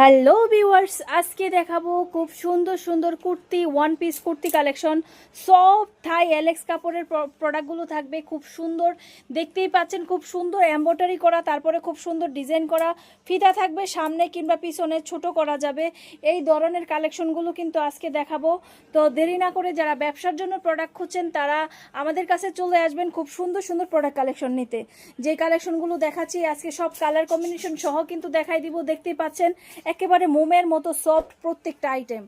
Hello viewers, আজকে দেখাবো খুব সুন্দর সুন্দর kurti one piece kurti collection সব থাই এলেক্স কাপড়ের প্রোডাক্টগুলো থাকবে খুব সুন্দর। দেখতেই পাচ্ছেন, খুব সুন্দর এম্ব্রয়ডারি করা, তারপরে খুব সুন্দর ডিজাইন করা। ফিতা থাকবে সামনে কিংবা পিছনে, ছোট করা যাবে। এই ধরনের কালেকশনগুলো কিন্তু আজকে দেখাবো। তো দেরি না করে যারা ব্যবসার জন্য প্রোডাক্ট খুঁজছেন, তারা আমাদের কাছে চলে আসবেন খুব সুন্দর সুন্দর প্রোডাক্ট কালেকশন নিতে। যে কালেকশনগুলো দেখাচ্ছি, আজকে সব কালার কম্বিনেশন সহ কিন্তু দেখাই দিব। দেখতেই পাচ্ছেন একেবারে মোমের মতো সফট প্রত্যেকটা আইটেম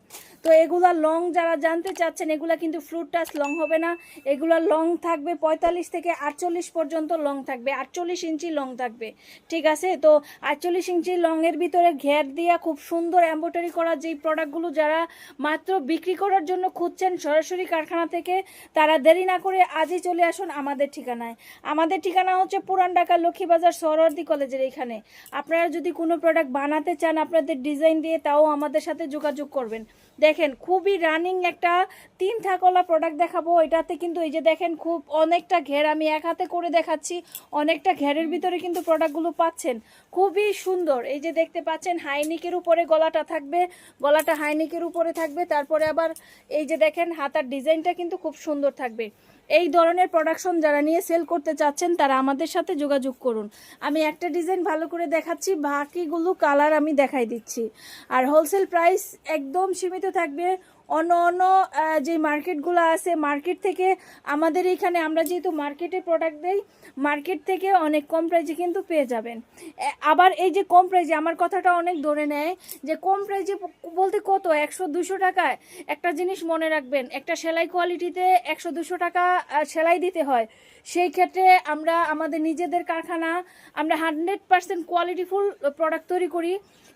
তো এগুলা লং যারা জানতে চাচ্ছেন, এগুলা কিন্তু ফ্রুট টাচ লং হবে না। এগুলা লং থাকবে পঁয়তাল্লিশ থেকে আটচল্লিশ পর্যন্ত লং থাকবে, আটচল্লিশ ইঞ্চি লং থাকবে। ঠিক আছে? তো আটচল্লিশ ইঞ্চি লংয়ের ভিতরে ঘের দিয়া খুব সুন্দর এম্ব্রয়ডারি করা যেই প্রোডাক্টগুলো যারা মাত্র বিক্রি করার জন্য খুঁজছেন সরাসরি কারখানা থেকে, তারা দেরি না করে আজই চলে আসুন আমাদের ঠিকানায়। আমাদের ঠিকানা হচ্ছে পুরান ঢাকা লক্ষ্মীবাজার সরোয়ার্দি কলেজের এখানে। আপনারা যদি কোনো প্রোডাক্ট বানাতে চান, আপনাদের ডিজাইন দিয়ে তাও আমাদের সাথে যোগাযোগ করবেন। দেখেন খুবই রানিং একটা তিন থাকলা প্রোডাক্ট দেখাবো। এটাতে কিন্তু এই যে দেখেন খুব অনেকটা ঘের, আমি এক হাতে করে দেখাচ্ছি, অনেকটা ঘেরের ভিতরে কিন্তু প্রোডাক্টগুলো পাচ্ছেন। খুবই সুন্দর। এই যে দেখতে পাচ্ছেন, হাইনিকের উপরে গলাটা থাকবে, গলাটা হাইনিকের উপরে থাকবে, তারপরে আবার এই যে দেখেন, হাতার ডিজাইনটা কিন্তু খুব সুন্দর থাকবে। এই ধরনের প্রোডাকশন যারা নিয়ে সেল করতে চাচ্ছেন, তারা আমাদের সাথে যোগাযোগ করুন। আমি একটা ডিজাইন ভালো করে দেখাচ্ছি, বাকিগুলো কালার আমি দেখাই দিচ্ছি। আর হোলসেল প্রাইস একদম সীমিত থাকবে। অন্য অন্য যে মার্কেটগুলো আছে, মার্কেট থেকে আমাদের এখানে আমরা যেহেতু মার্কেটে প্রোডাক্ট দেই, মার্কেট থেকে অনেক কম প্রাইজে কিন্তু পেয়ে যাবেন। আবার এই যে কম প্রাইজে আমার কথাটা অনেক ধরে নেয় যে কম প্রাইজে বলতে কত? একশো দুশো টাকায় একটা জিনিস মনে রাখবেন, একটা সেলাই কোয়ালিটিতে একশো দুশো টাকা সেলাই দিতে হয়। সেই ক্ষেত্রে আমরা আমাদের নিজেদের কারখানা, আমরা হান্ড্রেড পার্সেন্ট কোয়ালিটিফুল প্রোডাক্ট তৈরি করি।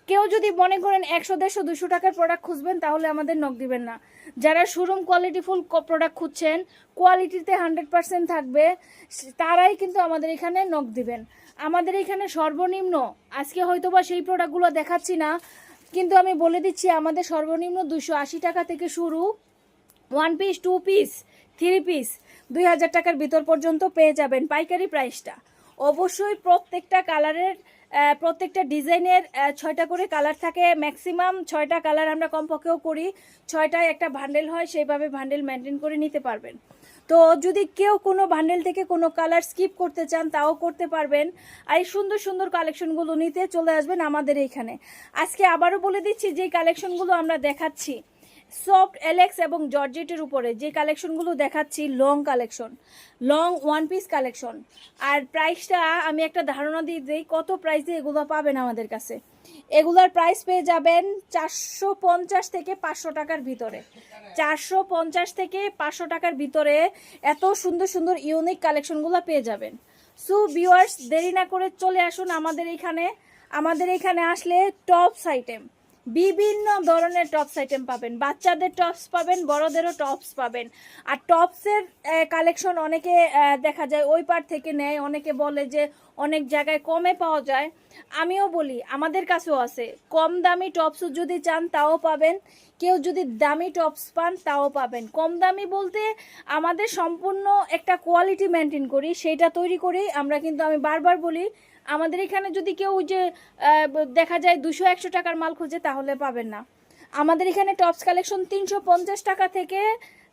কেউ যদি মনে করেন একশো, দেড়শো, দুশো টাকার প্রোডাক্ট খুঁজবেন, তাহলে আমাদের নক দিবেন না। যারা শোরুম কোয়ালিটিফুল প্রোডাক্ট খুঁজছেন কোয়ালিটিতে হান্ড্রেড পার্সেন্ট থাকবে তারাই কিন্তু আমাদের এখানে নক দিবেন। আমাদের এখানে সর্বনিম্ন, আজকে হয়তো বা সেই প্রোডাক্টগুলো দেখাচ্ছি না, কিন্তু আমি বলে দিচ্ছি, আমাদের সর্বনিম্ন দুশো আশি টাকা থেকে শুরু one piece two piece three piece দুই হাজার টাকার ভিতর পর্যন্ত পেয়ে যাবেন পাইকারি প্রাইসটা অবশ্যই প্রত্যেকটা কালারের প্রত্যেকটা ডিজাইনের ছয়টা করে কালার থাকে। ম্যাক্সিমাম ছয়টা কালার আমরা কমপক্ষেও করি। ছয়টায় একটা ভান্ডেল হয়, সেইভাবে ভান্ডেল মেনটেন করে নিতে পারবেন। তো যদি কেউ কোনো ভান্ডেল থেকে কোনো কালার স্কিপ করতে চান, তাও করতে পারবেন। আর এই সুন্দর সুন্দর কালেকশনগুলো নিতে চলে আসবেন আমাদের এইখানে আজকে আবারও বলে দিচ্ছি যে কালেকশনগুলো আমরা দেখাচ্ছি সফট এলেক্স এবং জর্জেটের উপরে যে কালেকশনগুলো দেখাচ্ছি long collection long one piece collection আর প্রাইসটা আমি একটা ধারণা দিয়ে দিই, কত প্রাইসে এগুলো পাবেন আমাদের কাছে? এগুলোর প্রাইস পেয়ে যাবেন চারশো পঞ্চাশ থেকে পাঁচশো টাকার ভিতরে। চারশো পঞ্চাশ থেকে পাঁচশো টাকার ভিতরে এত সুন্দর সুন্দর ইউনিক কালেকশনগুলো পেয়ে যাবেন। সো ভিউয়ার্স দেরি না করে চলে আসুন আমাদের এখানে। আমাদের এখানে আসলে টপস আইটেম বিভিন্ন ধরনের টপস আইটেম পাবেন। বাচ্চাদের টপস পাবেন, বড়দেরও টপস পাবেন। আর টপসের কালেকশন অনেকে দেখা যায় ওই পার থেকে নেয়, অনেকে বলে যে অনেক জায়গায় কমে পাওয়া যায়। আমিও বলি, আমাদের কাছেও আছে। কম দামি টপস যদি চান, তাও পাবেন। কেউ যদি দামি টপস পান, তাও পাবেন। কম দামি বলতে আমাদের সম্পূর্ণ একটা কোয়ালিটি মেনটেন করি, সেইটা তৈরি করেই আমরা কিন্তু আমি বারবার বলি আমাদের এখানে যদি কেউ যে দেখা যায় দুশো, একশো টাকার মাল খুঁজে, তাহলে পাবেন না। আমাদের এখানে টপস কালেকশন তিনশো পঞ্চাশ টাকা থেকে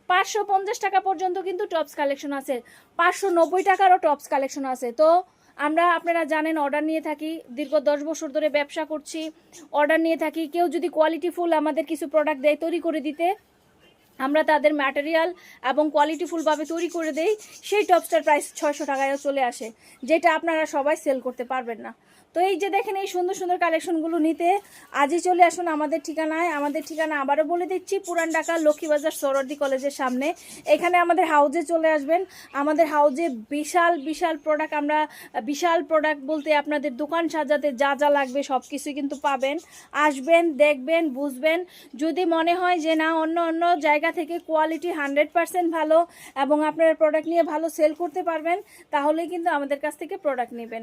পাঁচশো পঞ্চাশ টাকা পর্যন্ত কিন্তু টপস কালেকশন আছে। পাঁচশো নব্বই টাকারও টপস কালেকশন আছে। তো আমরা, আপনারা জানেন, অর্ডার নিয়ে থাকি। দীর্ঘ দশ বছর ধরে ব্যবসা করছি। অর্ডার নিয়ে থাকি। কেউ যদি কোয়ালিটিফুল আমাদের কিছু প্রোডাক্ট দেয় তৈরি করে দিতে আমরা তাদের ম্যাটেরিয়াল এবং কোয়ালিটিফুলভাবে তৈরি করে দেই, সেই টপস্টার প্রাইস ছয়শো টাকায়ও চলে আসে, যেটা আপনারা সবাই সেল করতে পারবেন না। তো এই যে দেখেন, এই সুন্দর সুন্দর কালেকশনগুলো নিতে আজই চলে আসুন আমাদের ঠিকানায়। আমাদের ঠিকানা আবারও বলে দিচ্ছি, পুরান ঢাকা লক্ষ্মীবাজার সরদি কলেজের সামনে। এখানে আমাদের হাউজে চলে আসবেন। আমাদের হাউজে বিশাল বিশাল প্রোডাক্ট আমরা, বিশাল প্রোডাক্ট বলতে আপনাদের দোকান সাজাতে যা যা লাগবে সব কিছুই কিন্তু পাবেন। আসবেন, দেখবেন, বুঝবেন। যদি মনে হয় যে না, অন্য অন্য জায়গা থেকে কোয়ালিটি হান্ড্রেড পার্সেন্ট ভালো এবং আপনারা প্রোডাক্ট নিয়ে ভালো সেল করতে পারবেন, তাহলেই কিন্তু আমাদের কাছ থেকে প্রোডাক্ট নেবেন।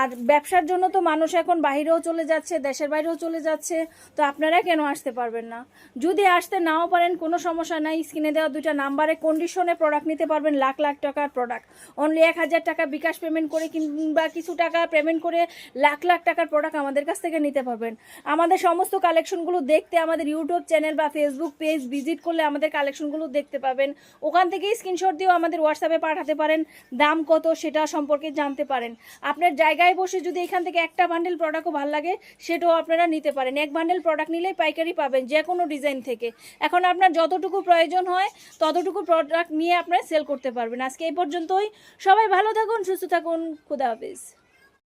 আর ব্যবসার জন্য তো মানুষ এখন বাইরেও চলে যাচ্ছে, দেশের বাইরেও চলে যাচ্ছে, তো আপনারা কেন আসতে পারবেন না? যদি আসতে নাও পারেন, কোনো সমস্যা নাই, স্ক্রিনে দেওয়া দুইটা নাম্বারে কন্ডিশনে প্রোডাক্ট নিতে পারবেন, লাখ লাখ টাকার প্রোডাক্ট অনলি এক হাজার টাকা বিকাশ পেমেন্ট করে কিংবা কিছু টাকা পেমেন্ট করে লাখ লাখ টাকার প্রোডাক্ট আমাদের কাছ থেকে নিতে পারবেন। আমাদের সমস্ত কালেকশনগুলো দেখতে আমাদের ইউটিউব চ্যানেল বা ফেসবুক পেজ ভিজিট করলে আমাদের কালেকশনগুলো দেখতে পাবেন। ওখান থেকেই স্ক্রিনশট দিয়েও আমাদের হোয়াটসঅ্যাপে পাঠাতে পারেন, দাম কত সেটা সম্পর্কে জানতে পারেন। আপনার জায়গায় বসে যদি এখান থেকে একটা বান্ডেল প্রোডাক্টও ভালো লাগে, সেটাও আপনারা নিতে পারেন। এক বান্ডেল প্রোডাক্ট নিলেই পাইকারি পাবেন যে কোনো ডিজাইন থেকে। এখন আপনার যতটুকু প্রয়োজন হয়, ততটুকু প্রোডাক্ট নিয়ে আপনারা সেল করতে পারবেন। আজকে এই পর্যন্তই। সবাই ভালো থাকুন, সুস্থ থাকুন। খুদা হাফিজ।